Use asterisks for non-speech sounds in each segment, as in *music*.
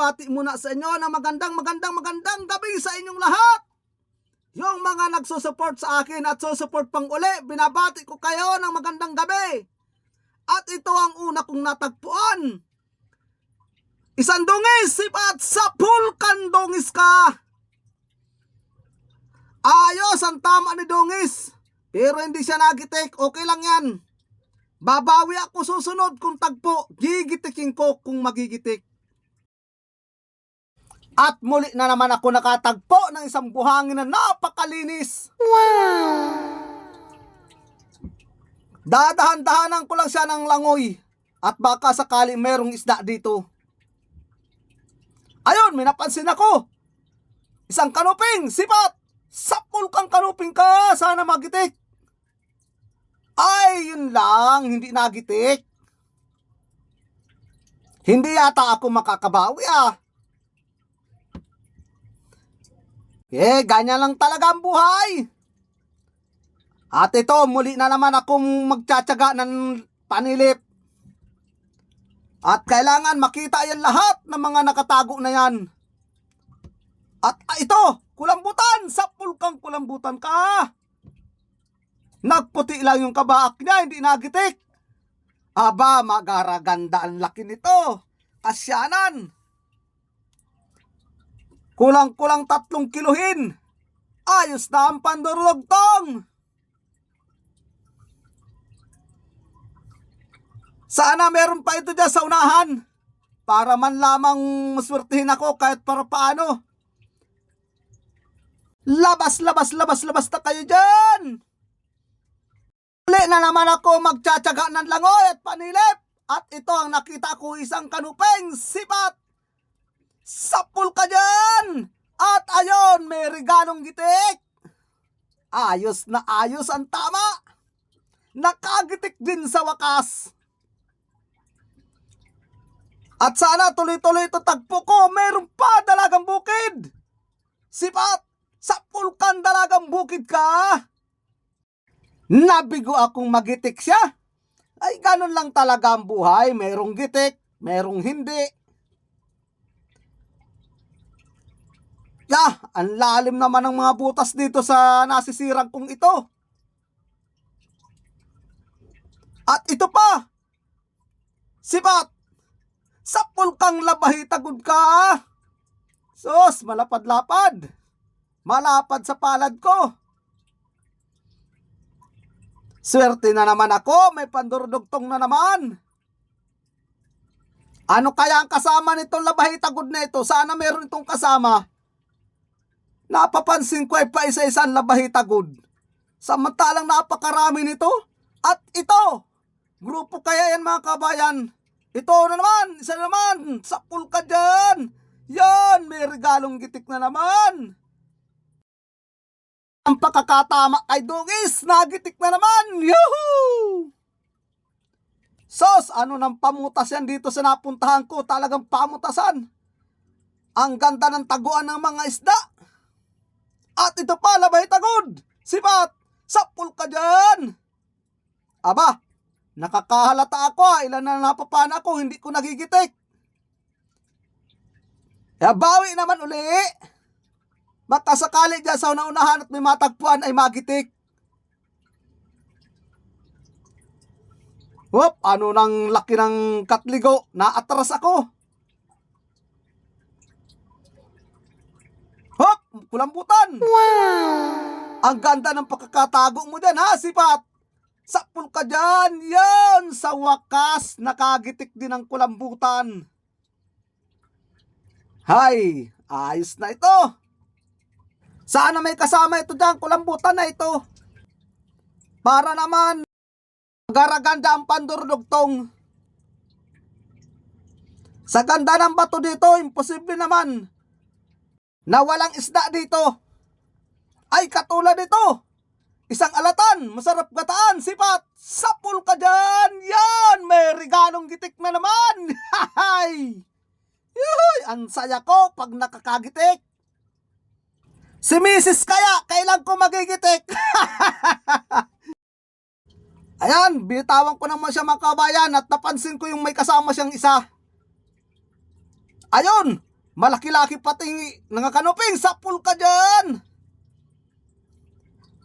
binabati muna sa inyo na magandang magandang magandang gabi sa inyong lahat. Yung mga nagsusupport sa akin at susupport pang uli, binabati ko kayo ng magandang gabi. At ito ang una kong natagpuan. Isang dungis, sipat sa pulkan dungis ka. Ayos ang tama ni dungis. Pero hindi siya nagitik, okay lang yan. Babawi ako susunod kung tagpo, gigitikin ko kung magigitik. At muli na naman ako nakatagpo ng isang buhangin na napakalinis. Wow! Dadahan-dahanan ko lang siya ng langoy at baka sakali merong isda dito. Ayun, may napansin ako. Isang kanuping, sipat! Sapul kang kanuping ka, sana magitik. Ay, yun lang, hindi nagitik. Hindi yata ako makakabawi ah. Eh, ganyan lang talaga ang buhay. At ito, muli na naman akong magtsatsaga ng panilip. At kailangan makita yan lahat ng mga nakatago na yan. At ah, ito, kulambutan! Sapul kang kulambutan ka! Nagputi lang yung kabaak niya, hindi nagitik. Aba, magaraganda ang laki nito. Kasyanan. Kulang-kulang tatlong kiluhin. Ayos na ang pandurugtong. Sana meron pa ito dyan sa unahan. Para man lamang maswertihin ako kahit para paano. Labas, labas, labas, labas na kayo dyan. Uli na naman ako magtsatsaga ng langoy at panilip. At ito ang nakita ko isang kanupeng sipat. Sapul ka dyan! At ayon, may regalong gitik. Ayos na ayos ang tama. Nakagitik din sa wakas. At sana tuloy-tuloy ito tagpo ko, mayroon pa dalagang bukid. Sipat, sapul kan dalagang bukid ka. Nabigo akong magitik siya. Ay, ganun lang talaga ang buhay. Merong gitik, merong hindi. Ya, ang lalim naman ng mga butas dito sa nasisirang kong ito. At ito pa. Sipat. Sapul kang labahitagod ka. Sos, malapad-lapad. Malapad sa palad ko. Swerte na naman ako, may pandurdugtong na naman. Ano kaya ang kasama nitong labahitagod na ito? Sana meron itong kasama. Napapansin ko ay pa isa-isang labahitagod. Samantalang napakarami nito. At ito, grupo kaya yan mga kabayan. Ito na naman, isa na naman, sapul ka dyan. Yan, may regalong gitik na naman. Ang pakakatama kay Dugis, nagitik na naman. Yuhuu! Sos, ano nang pamutas yan dito sa napuntahan ko? Talagang pamutasan. Ang ganda ng taguan ng mga isda. At ito pa, labay tagod. Sipat, sapul ka dyan. Aba, nakakahalata ako ah. Ilan na napapana ako, hindi ko nagigitik. Kaya bawi naman uli. Baka sakali dyan sa unang-unahan at may matagpuan ay magitik. Whoop, ano nang laki ng katligo? Naatras ako. Kulambutan. Wow! Ang ganda ng pagkakatago mo dyan ha, sipat. Sapul ka dyan. Yan, sa wakas, nakagitik din ang kulambutan. Hay, ayos na ito. Sana may kasama ito dyan, kulambutan na ito. Para naman, garaganda ang pandurdugtong. Sa ganda ng bato dito, imposible naman na walang isda dito. Ay, katulad dito. Isang alatan, masarap gataan, sipat, sapul ka dyan, yan, may regalong gitik na naman. *laughs* Hay! Yuhuy, ang saya ko pag nakakagitik. Si Mrs. kaya, kailan ko magigitik? *laughs* Ayan, binitawan ko naman siya mga kabayan at napansin ko yung may kasama siyang isa. Ayun, Malaki-laki pati nga kanuping sa ka dyan.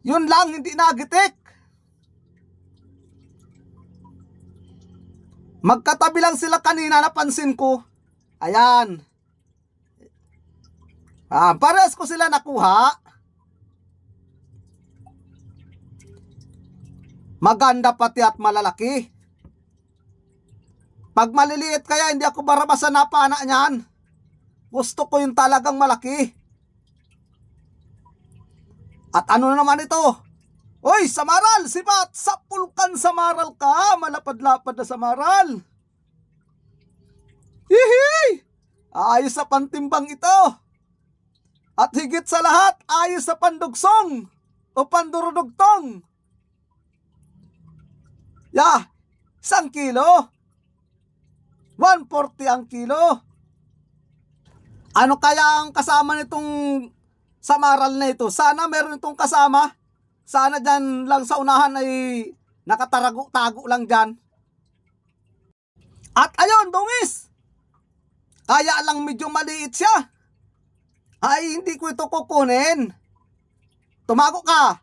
Yun lang, hindi nagitik. Magkatabi lang sila kanina, napansin ko. Ayan. Ah, pares ko sila nakuha. Maganda pati at malalaki. Pag maliliit kaya hindi ako barabasa na pana niyan. Gusto ko yung talagang malaki. At ano naman ito? Oy, Samaral! Sipat! Sa pulkan Samaral ka! Malapad-lapad na Samaral! Hihi! Ayos sa pantimbang ito! At higit sa lahat, ayos sa pandugsong o pandurudugtong. Ya, isang kilo. 140 ang kilo. Ano kaya ang kasama nitong samaral na ito? Sana meron itong kasama. Sana dyan lang sa unahan ay nakatarago-tago lang dyan. At ayun, dungis! Kaya lang medyo maliit siya. Ay, hindi ko ito kukunin. Tumago ka.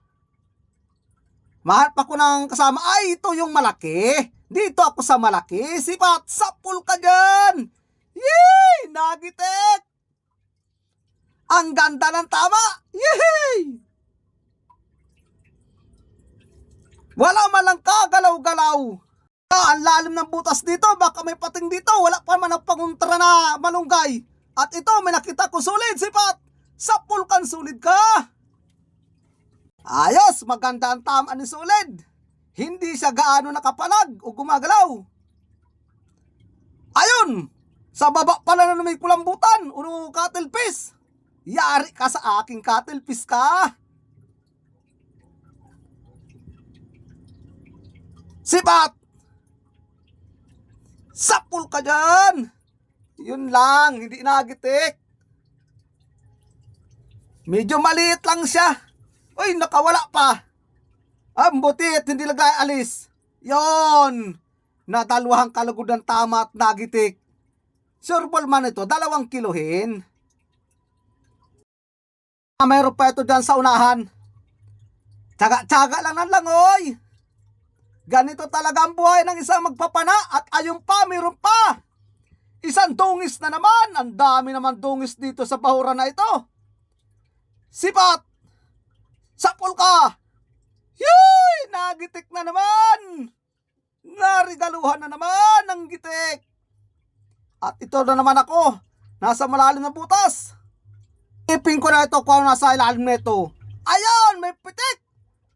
Mahal pa ko ng kasama. Ay, ito yung malaki. Dito ako sa malaki. Sipat, sapul ka dyan. Yay! Nagitek! Ang ganda ng tama. Yay! Wala man lang kagalaw-galaw. Ah, ang lalim ng butas dito. Baka may pating dito. Wala pa man ang panguntra na malunggay. At ito, may nakita ko sulid, sipat. Sa pulkan sulid ka. Ayos, maganda ang tama ni sulid. Hindi siya gaano nakapalag o gumagalaw. Ayun, sa baba pala na may kulambutan o cattle piece. Yari ka sa aking cattle piece ka. Sipat! Sapul ka dyan! Yun lang, hindi nagitik. Medyo maliit lang siya. Uy, nakawala pa. Ang butit, hindi lang alis. Yon! Nadalawang kalagod ng tama at nagitik. Sureball man ito, dalawang kilohin. Ah, mayroon pa ito dyan sa unahan. Tsaga-tsaga lang nan lang, oy! Ganito talaga ang buhay ng isang magpapana at ayun pa, mayroon pa. Isang dungis na naman. Ang dami naman dungis dito sa bahura na ito. Sipat! Sapol ka! Yay! Nagitik na naman! Narigaluhan na naman ng gitik. At ito na naman ako. Nasa malalim na butas. Ipin ko na ito kung nasa ilalim nito. Ayan! May pitik!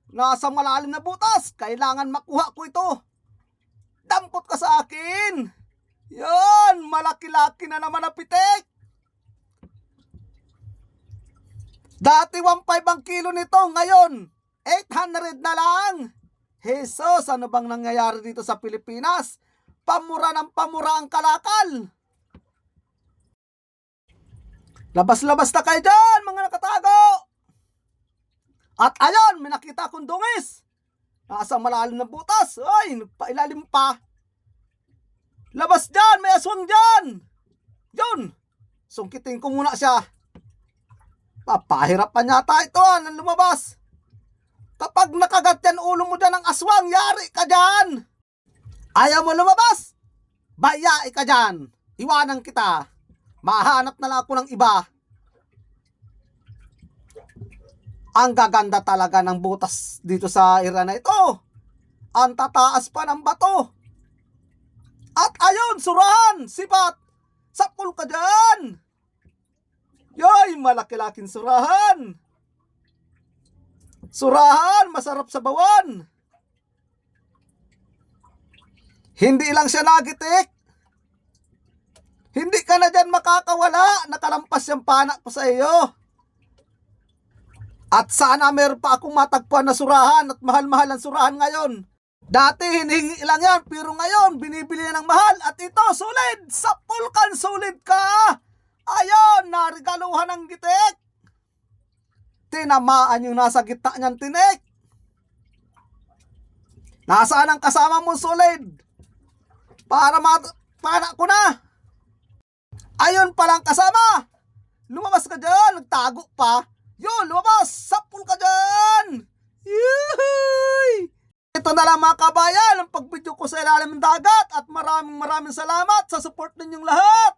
Nasa malalim na butas. Kailangan makuha ko ito. Dampot ka sa akin. Yan, malaki-laki na naman ang pitik. Dati 1.5 ang kilo nito, ngayon 800 na lang. Jesus, ano bang nangyayari dito sa Pilipinas? Pamura ng pamura ang kalakal. Labas-labas na kayo dyan, mga nakatago. At ayun, may nakita akong dungis. Nasa malalim ng butas. Ay, nagpailalim pa. Labas dyan! May aswang dyan! Yun! Sungkitin ko muna siya. Papahirap pa yata ito ah, nang lumabas. Kapag nakagat yan ulo mo dyan ng aswang, yari ka dyan! Ayaw mo lumabas? Baya ka dyan! Iwanan kita. Mahanap na lang ako ng iba. Ang gaganda talaga ng butas dito sa ira na ito. Ang tataas pa ng bato. At ayun, surahan, sipat, sapul ka dyan. Yoy, malaki-laking surahan. Surahan, masarap sa bawan. Hindi lang siya nagitik. Hindi ka na dyan makakawala. Nakalampas yung panak ko sa iyo. At sana meron pa akong matagpuan na surahan at mahal-mahal ang surahan ngayon. Dati hinihingi lang yan, pero ngayon binibili na ng mahal. At ito, sulit! Sa pulkan, sulit ka! Ayun, narigaluhan ng gitik. Tinamaan yung nasa gitna niyang tinik. Nasaan ang kasama mo, sulit? Para mat... Para ko na! Ayun palang kasama. Lumabas ka dyan. Nagtago pa. Yun, lumabas. Sapul ka dyan. Yuhuy! Ito na lang mga kabayan ang pagbidyo ko sa ilalim ng dagat at maraming maraming salamat sa support ninyong lahat.